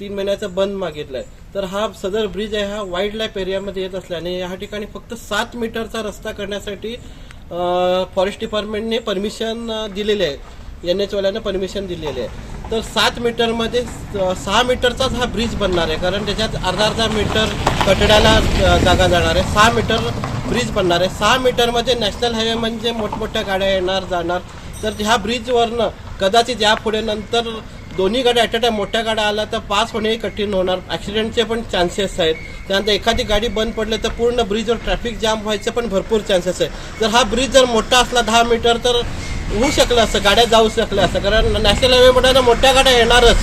तीन महिन्याचा बंद मागितलाय. तर हा सदर ब्रिज आहे हा वाईल्ड लाईफ एरियामध्ये येत असल्याने या ठिकाणी फक्त सात मीटरचा रस्ता करण्यासाठी फॉरेस्ट डिपार्टमेंटने परमिशन दिलेली आहे. एन एचवाल्यानं परमिशन दिलेली आहे. तर सात मीटरमध्ये सहा मीटरचाच हा ब्रिज बनणार आहे. कारण त्याच्यात अर्धा अर्धा मीटर कटड्याला जागा जाणार आहे. सहा मीटर ब्रिज बनणार आहे. सहा मीटरमध्ये नॅशनल हायवे म्हणजे मोठमोठ्या गाड्या येणार जाणार. तर ह्या ब्रिजवरनं कदाचित यापुढे नंतर दोन्ही गाड्या ॲट अ टाइम मोठ्या गाड्या आल्या तर पास होणेही कठीण होणार. ॲक्सिडेंटचे पण चान्सेस आहेत. त्यानंतर एखादी गाडी बंद पडली तर पूर्ण ब्रिजवर ट्रॅफिक जाम व्हायचे पण भरपूर चान्सेस आहे. जर हा ब्रिज जर मोठा असला दहा मीटर तर होऊ शकलं असतं गाड्या जाऊ शकल्या असतं. कारण नॅशनल हायवे म्हटलं मोठ्या गाड्या येणारच.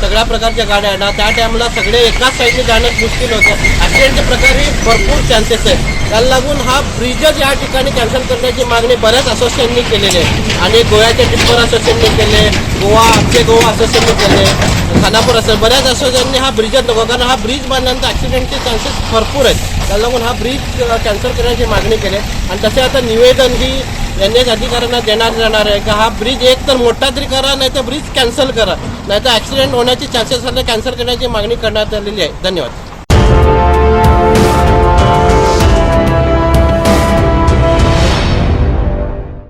सगळ्या प्रकारच्या गाड्या येणार. त्या टायमाला सगळे एकाच साईडने जाणं मुश्किल होतं. ॲक्सिडेंटचे प्रकारही भरपूर चान्सेस आहे त्याला लागून हा ब्रिजच या ठिकाणी कॅन्सल करण्याची मागणी बऱ्याच असोसिएशननी केलेली आहे. आणि गोव्याच्या टिप्पर असोसिएशनने केले गोवा आमचे गोवा असोसिएशनने केले खानापूर असं बऱ्याच असोसिएशनने हा ब्रिजच नको. कारण हा ब्रिज बांधल्यानंतर ॲक्सिडेंटचे चान्सेस भरपूर आहेत. त्याला लागून हा ब्रिज कॅन्सल करण्याची मागणी केली आहे. आणि तसे आता निवेदन ही एन अधिकाऱ्यांना देण्यात जाणार आहे का? हा ब्रिज एक तर मोठा तरी करा नाही तर ब्रिज कॅन्सल करा. नाही तर ॲक्सिडेंट होण्याचे चान्सेस कॅन्सल करण्याची मागणी करण्यात आलेली आहे. धन्यवाद.